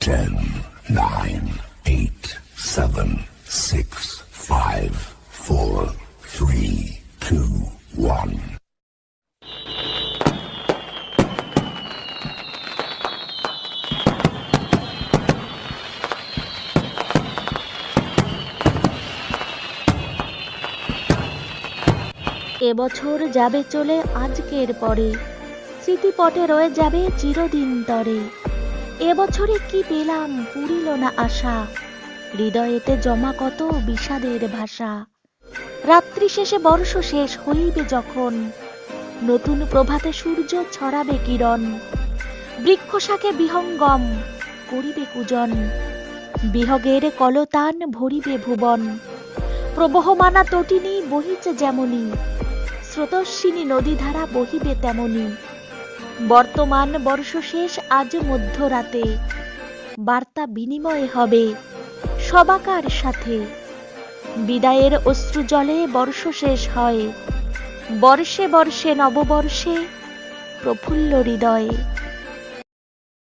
Ten, nine, eight, seven, six, five, four, three, two, one. এবছর যাবে চলে আজকের পরে স্মৃতিপটে রয়ে যাবে চিরদিন তরে এবছরে কি পেলাম পুরিল না আশা? হৃদয়েতে জমা কত বিষাদের ভাষা। রাত্রি শেষে বর্ষ শেষ হইবে যখন। নতুন প্রভাতে সূর্য ছড়াবে কিরণ। বৃক্ষ শাকে বিহঙ্গম করিবে কুজন। বিহগের কলতান ভরিবে ভুবন। প্রবহমানা তটিনী বহিছে যেমনি। স্রোতস্বিনী নদীধারা বহিবে তেমনি। বর্তমান বর্ষ শেষ আজ মধ্যরাতে। বার্তা বিনিময় হবে সবাকার সাথে। বিদায়ের অশ্রু জলে বর্ষ শেষ হয়। বর্ষে বর্ষে নববর্ষে প্রফুল্ল হৃদয়ে।